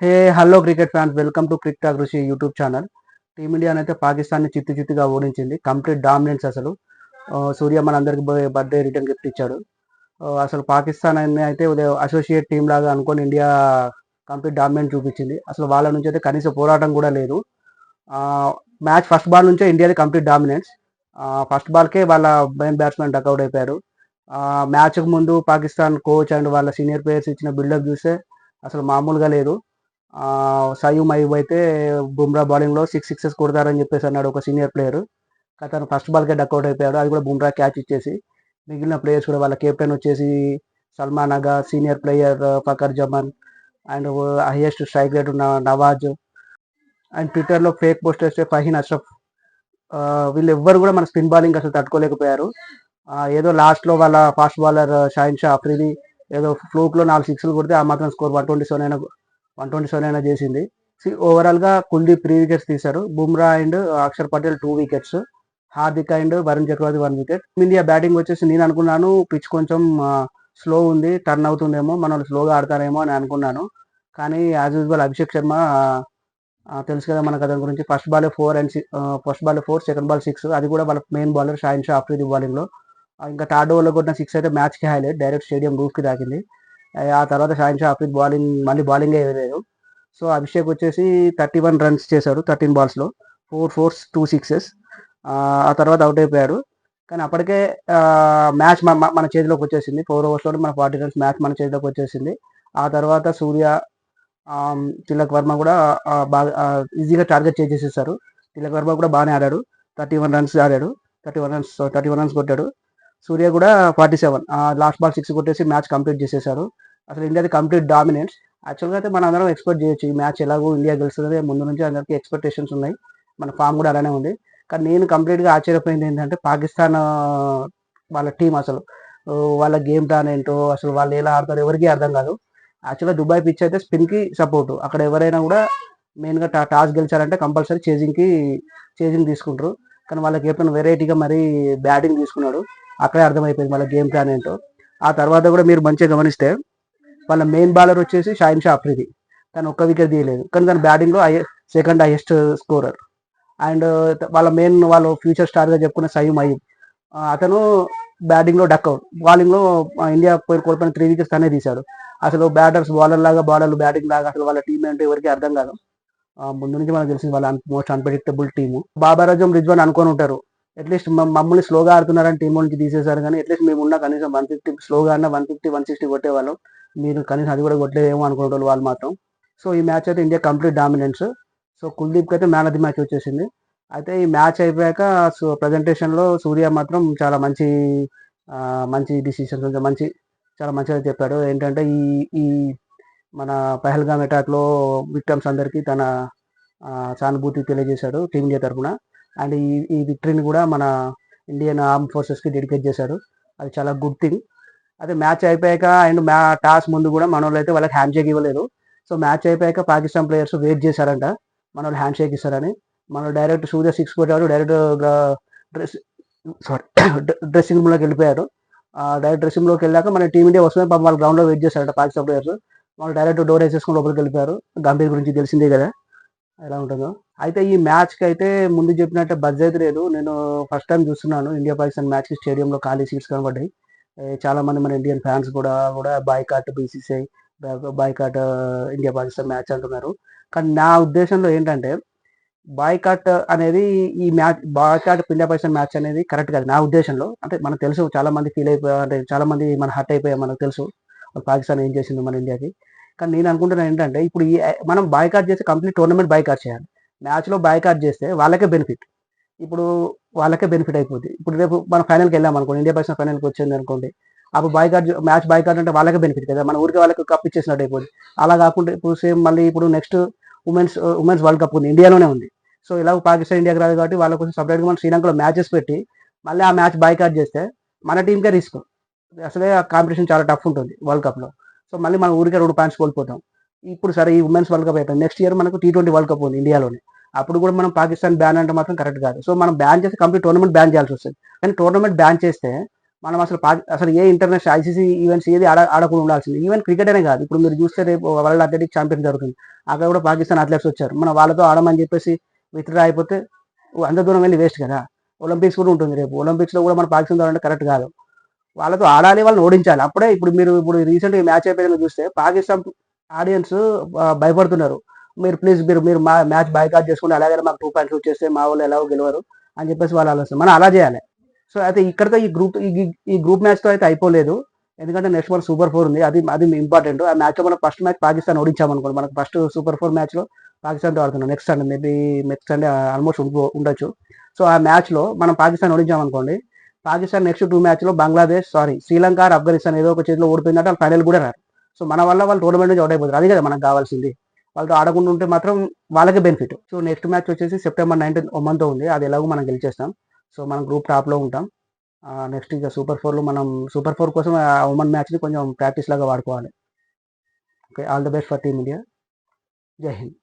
Hey hello cricket fans welcome to crick talk Rishi YouTube channel. Team India అయితే పాకిస్తాన్ని చిత్తు చిత్తుగా ఓడించింది. కంప్లీట్ డామినెన్స్ అసలు. ఆ, సూర్య మనందరికి బర్త్డే రిటర్న్ గిఫ్ట్ ఇచ్చాడు. అసలు పాకిస్తాన్ అని అయితే అసోసియేట్ టీం లాగా అనుకొని ఇండియా కంప్లీట్ డామినెంట్ చూపించింది. అసలు వాళ్ళ నుంచి అయితే కనీస పోరాటం కూడా లేదు. మ్యాచ్ ఫస్ట్ బాల్ నుంచే ఇండియాది కంప్లీట్ డామినెన్స్. ఫస్ట్ బాల్కే వాళ్ళ మెయిన్ బ్యాట్స్మెన్ డక్అవుట్ అయిపోయారు. మ్యాచ్కు ముందు పాకిస్తాన్ కోచ్ అండ్ వాళ్ళ సీనియర్ ప్లేయర్స్ ఇచ్చిన బిల్డప్ చూస్తే అసలు మామూలుగా లేదు. సయూ మయూబ్ అయితే బుమ్రా బౌలింగ్లో సిక్స్ సిక్సెస్ కొడతారని చెప్పేసి అన్నాడు ఒక సీనియర్ ప్లేయర్. అతను ఫస్ట్ బాల్కే డక్అవుట్ అయిపోయాడు. అది కూడా బుమ్రా క్యాచ్ ఇచ్చేసి మిగిలిన ప్లేయర్స్ కూడా వాళ్ళ కెప్టెన్ వచ్చేసి Salman Agha senior player Fakhar Zaman and highest strike rate ఉన్న నవాజ్ అండ్ ట్విట్టర్లో ఫేక్ పోస్ట్ వేస్తే ఫహీన్ అష్రఫ్. వీళ్ళు ఎవ్వరు కూడా మన స్పిన్ బౌలింగ్ అసలు తట్టుకోలేకపోయారు. ఏదో లాస్ట్లో వాళ్ళ ఫాస్ట్ బౌలర్ షాహిన్ షా అఫ్రీది ఏదో ఫ్లూక్లో నాలుగు సిక్స్లు కొడితే ఆ మాత్రం స్కోర్ వన్ ట్వంటీ సెవెన్ అయినా వన్ ట్వంటీ సెవెన్ అయినా చేసింది. ఓవరాల్గా కుల్దీప్ త్రీ వికెట్స్ తీశారు. Bumrah and Axar Patel two wickets Hardik and Varun Chakravarthy one wicket India batting వచ్చేసి నేను అనుకున్నాను పిచ్ కొంచెం స్లో ఉంది టర్న్ అవుతుందేమో మనం స్లోగా ఆడతారేమో అని అనుకున్నాను. కానీ యాజ్ యూజువల్ అభిషేక్ శర్మ తెలుసు కదా మనకు అతని గురించి. First ball four and first ball four second ball six అది కూడా వాళ్ళ మెయిన్ బౌలర్ షాయిన్ షా ఆఫ్రీది బౌలింగ్లో ఇంకా థర్డ్ ఓవర్లో కొట్టిన సిక్స్ అయితే మ్యాచ్కి హైలైట్ డైరెక్ట్ స్టేడియం రూఫ్కి తాకింది. ఆ, తర్వాత షాహిన్ షా అఫ్రీద్ బౌలింగ్ మళ్ళీ బౌలింగ్ వేయలేదు. సో అభిషేక్ వచ్చేసి థర్టీ వన్ రన్స్ చేశాడు థర్టీన్ బాల్స్లో ఫోర్ ఫోర్స్ టూ సిక్సెస్ ఆ తర్వాత అవుట్ అయిపోయాడు. కానీ అప్పటికే మ్యాచ్ మన చేతిలోకి వచ్చేసింది. ఫోర్ ఓవర్స్లో మన ఫార్టీ రన్స్ మ్యాచ్ మన చేతిలోకి వచ్చేసింది. ఆ తర్వాత సూర్య తిలక్ వర్మ కూడా బాగా ఈజీగా టార్గెట్ చేసేసేసారు తిలక్ వర్మ కూడా బాగానే ఆడాడు. థర్టీ వన్ రన్స్ ఆడాడు. Thirty one runs thirty one runs కొట్టాడు. సూర్య కూడా forty seven last ball six కొట్టేసి మ్యాచ్ కంప్లీట్ చేసేసారు. అసలు ఇండియాది కంప్లీట్ డామినెన్స్ యాక్చువల్గా అయితే మనం అందరం ఎక్స్పెక్ట్ చేయొచ్చు ఈ మ్యాచ్ ఎలాగో ఇండియా గెలుస్తుంది. ముందు నుంచి అందరికీ ఎక్స్పెక్టేషన్స్ ఉన్నాయి. మన ఫామ్ కూడా అలానే ఉంది. కానీ నేను కంప్లీట్గా ఆశ్చర్యపోయింది ఏంటంటే పాకిస్తాన్ వాళ్ళ టీం అసలు. వాళ్ళ గేమ్ ప్లాన్ ఏంటో అసలు వాళ్ళు ఎలా ఆడతారు ఎవరికి అర్థం కాదు. యాక్చువల్గా దుబాయ్ పిచ్ అయితే స్పిన్కి సపోర్టు సపోర్ట్ అక్కడ ఎవరైనా కూడా మెయిన్గా టా- టాస్ గెలిచారంటే కంపల్సరీ చేజింగ్కి చేజింగ్ తీసుకుంటారు. కానీ వాళ్ళ కెప్టెన్ వెరైటీగా మరీ బ్యాటింగ్ తీసుకున్నాడు. అక్కడే అర్థమైపోయింది వాళ్ళ గేమ్ ప్లాన్ ఏంటో. ఆ తర్వాత కూడా మీరు మంచిగా గమనిస్తే వాళ్ళ మెయిన్ బౌలర్ వచ్చేసి షాయిన్ షా అఫ్రిది తను ఒక్క వికెట్ తీయలేదు. కానీ తన బ్యాటింగ్లో high second highest scorer and వాళ్ళ మెయిన్ వాళ్ళు ఫ్యూచర్ స్టార్గా చెప్పుకున్న సయీం అయ్యూబ్ అతను బ్యాటింగ్లో డక్ డక్అవుట్ బౌలింగ్లో ఇండియా పోయిన కోల్పోయిన త్రీ వికెట్స్ తనే తీశాడు. అసలు బ్యాటర్స్ బౌలర్ లాగా బౌలర్లు బ్యాటింగ్ లాగా అసలు వాళ్ళ టీం ఏంటో ఎవరికి అర్థం కాదు. ముందు నుంచి మనకు తెలిసింది వాళ్ళ most unpredictable team Babar Azam Rizwan అనుకొని ఉంటారు. అట్లీస్ట్ మమ్మల్ని స్లోగా ఆడుతున్నారని టీం నుంచి తీసేశారు కానీ అట్లీస్ట్ మేము ఉన్న కనీసం వన్ ఫిఫ్టీ స్లోగా అన్న వన్ ఫిఫ్టీ వన్ సిక్స్టీ కొట్టేవాళ్ళం. మీరు కనీసం అది కూడా కొట్టలేదేమో అనుకుంటారు వాళ్ళు మాత్రం. సో ఈ మ్యాచ్ అయితే ఇండియా కంప్లీట్ డామినెన్స్ సో కుల్దీప్కి అయితే మ్యాన్ ఆఫ్ ది మ్యాచ్ వచ్చేసింది. అయితే ఈ మ్యాచ్ అయిపోయాక సో ప్రజెంటేషన్లో సూర్య మాత్రం చాలా మంచి మంచి డిసిషన్స్ కొంచెం మంచి చాలా మంచిగా చెప్పాడు. ఏంటంటే ఈ ఈ మన పహల్గామ్ అటాక్లో విక్టమ్స్ అందరికీ తన సానుభూతి తెలియజేశాడు టీమిండియా తరఫున. అండ్ ఈ ఈ విక్టరీని కూడా మన ఇండియన్ ఆర్మ్ ఫోర్సెస్కి డెడికేట్ చేశారు. అది చాలా గుడ్ థింగ్. అదే మ్యాచ్ అయిపోయాక అండ్ మ్యా టాస్ ముందు కూడా మన వాళ్ళు అయితే వాళ్ళకి హ్యాండ్ షేక్ ఇవ్వలేదు. సో మ్యాచ్ అయిపోయాక పాకిస్తాన్ ప్లేయర్స్ వెయిట్ చేశారంట. మన వాళ్ళు హ్యాండ్ షేక్ ఇస్తారని. మన డైరెక్ట్ సూర్య సిక్స్ కొట్టారు. డైరెక్ట్ డ్రెస్ సారీ డ్రెస్సింగ్ రూమ్లోకి వెళ్ళిపోయారు. డైరెక్ట్ డ్రెస్సింగ్ రూమ్లోకి వెళ్ళాక మన టీమిండియా వస్తుంది పాపం వాళ్ళ గ్రౌండ్లో వెయిట్ చేశారంట పాకిస్తాన్ ప్లేయర్స్. వాళ్ళు డైరెక్ట్ డోర్ వేసేసుకుని లోపలికి వెళ్ళిపోయారు. గంభీర్ గురించి తెలిసిందే కదా. ఎలా ఉంటుందో. అయితే ఈ మ్యాచ్కి అయితే ముందు చెప్పినట్టే బజ్ అయితే లేదు. నేను ఫస్ట్ టైం చూస్తున్నాను. ఇండియా పాకిస్తాన్ మ్యాచ్ స్టేడియంలో ఖాళీ సీట్స్ కనబడ్డాయి. చాలామంది చాలా మంది మన ఇండియన్ ఫ్యాన్స్ కూడా కూడా boycott BCCI boycott India Pakistan match అంటున్నారు. కానీ నా ఉద్దేశంలో ఏంటంటే బాయ్కాట్ అనేది ఈ match boycott India Pakistan match అనేది కరెక్ట్ కాదు నా ఉద్దేశంలో. అంటే మనకు తెలుసు చాలా మంది ఫీల్ అయిపోయా అంటే చాలా మంది మన హర్ట్ అయిపోయా మనకు తెలుసు. పాకిస్తాన్ ఏం చేసింది మన ఇండియాకి. కానీ నేను అనుకుంటున్నాను ఏంటంటే ఇప్పుడు ఈ మనం బాయ్కాట్ చేసి కంప్లీట్ టోర్నమెంట్ బాయ్కాట్ చేయాలి. మ్యాచ్లో బాయ్కాట్ చేస్తే వాళ్ళకే బెనిఫిట్. ఇప్పుడు వాళ్ళకే బెనిఫిట్ అయిపోద్ది. ఇప్పుడు రేపు మనం ఫైనల్కి వెళ్ళాం అనుకోండి ఇండియా పాకిస్తాన్ ఫైనల్కి వచ్చింది అనుకోండి అప్పుడు బాయ్కాట్ మ్యాచ్ బాయ్కాట్ అంటే వాళ్ళకే బెనిఫిట్ కదా? మన ఊరికి వాళ్ళకి కప్ ఇచ్చేసినట్టు అయిపోతుంది అలా కాకుండా ఇప్పుడు సేమ్ మళ్ళీ ఇప్పుడు next women's women's world cup ఉంది ఇండియాలోనే ఉంది. సో ఇలా పాకిస్తాన్ ఇండియాకి రాదు కాబట్టి వాళ్ళ కోసం సపరేట్గా మనం శ్రీలంకలో మ్యాచెస్ పెట్టి మళ్ళీ ఆ మ్యాచ్ బాయ్కాట్ చేస్తే మన టీంకే రిస్క్. అసలే ఆ కాంపిటీషన్ చాలా టఫ్ ఉంటుంది వరల్డ్ కప్లో. సో మళ్ళీ మన ఊరికే రెండు పాయింట్స్ కోల్పోతాం. ఇప్పుడు సరే ఈ ఉమెన్స్ వరల్డ్ కప్ అయిపోయింది. నెక్స్ట్ ఇయర్ మనకు టీ ట్వంటీ వరల్డ్ కప్ ఉంది ఇండియాలోనే. అప్పుడు కూడా మనం పాకిస్తాన్ బ్యాన్ అంటే మాత్రం కరెక్ట్ కాదు. సో మనం బ్యాన్ చేస్తే కంప్లీట్ టోర్నమెంట్ బ్యాన్ చేయాల్సి వస్తుంది. కానీ టోర్నమెంట్ బ్యాన్ చేస్తే మనం అసలు అసలు ఏ ఇంటర్నేషనల్ ఐసీసీ ఈవెంట్స్ ఏది ఆడ ఆడకుండా ఉండాల్సింది. ఈవెన్ క్రికెట్ అనే కాదు. ఇప్పుడు మీరు చూస్తే రేపు వరల్డ్ అథ్లెటిక్ ఛాంపియన్ జరుగుతుంది. అక్కడ కూడా పాకిస్తాన్ అథ్లెట్స్ వచ్చారు. మన వాళ్ళతో ఆడమని చెప్పేసి విత్డ్రా అయిపోతే అంత దూరం వెళ్ళి వేస్ట్ కదా. ఒలింపిక్స్ కూడా ఉంటుంది రేపు. ఒలింపిక్స్లో కూడా మన పాకిస్తాన్ అంటే కరెక్ట్ కాదు. వాళ్ళతో ఆడాలి వాళ్ళని ఓడించాలి. అప్పుడే ఇప్పుడు మీరు ఇప్పుడు రీసెంట్గా మ్యాచ్ అయిపోయిన చూస్తే పాకిస్తాన్ ఆడియన్స్ భయపడుతున్నారు. మీరు ప్లీజ్ మీరు మీరు మా మ్యాచ్ బైకాట్ చేసుకుని అలాగే మాకు టూ పాయింట్స్ వచ్చేస్తే మా వాళ్ళు ఎలాగో గెలవరు అని చెప్పేసి వాళ్ళు ఆలోచన. మనం అలా చేయాలి. సో అయితే ఇక్కడతో ఈ గ్రూప్ ఈ గ్రూప్ మ్యాచ్తో అయితే అయిపోలేదు. ఎందుకంటే నెక్స్ట్ మన సూపర్ ఫోర్ ఉంది. అది అది ఇంపార్టెంట్ ఆ మ్యాచ్లో మనం ఫస్ట్ మ్యాచ్ పాకిస్తాన్ ఓడించామనుకోండి మనకు ఫస్ట్ సూపర్ ఫోర్ మ్యాచ్లో పాకిస్తాన్తో పాకిస్తాన్ ఆడుతున్నాం. Next Sunday maybe next Sunday almost ఉండొచ్చు. సో ఆ మ్యాచ్లో మనం పాకిస్తాన్ ఓడించామనుకోండి పాకిస్తాన్ నెక్స్ట్ టూ మ్యాచ్లో బంగ్లాదేశ్ సారీ శ్రీలంక ఆర్ ఆఫ్ఘనిస్తాన్ ఏదో ఒక చేతిలో ఓడిపోయిందంటే వాళ్ళు ఫైనల్ కూడా రారు. సో మన వల్ల వాళ్ళు టోర్నమెంట్ నుంచి అవుట్ అయిపోతారు. అది కదా మనకు కావాల్సింది. వాళ్ళతో ఆడకుండా ఉంటే మాత్రం వాళ్ళకే బెనిఫిట్. సో నెక్స్ట్ మ్యాచ్ వచ్చేసి సెప్టెంబర్ నైన్టీన్ ఒమన్తో ఉంది. అది ఎలాగో మనం గెలిచేస్తాం. సో మనం గ్రూప్ టాప్లో ఉంటాం. నెక్స్ట్ ఇక సూపర్ ఫోర్లో మనం సూపర్ ఫోర్ కోసం ఆ ఉమెన్ మ్యాచ్ని కొంచెం ప్రాక్టీస్ లాగా వాడుకోవాలి. Okay all the best for team India. జై హింద్.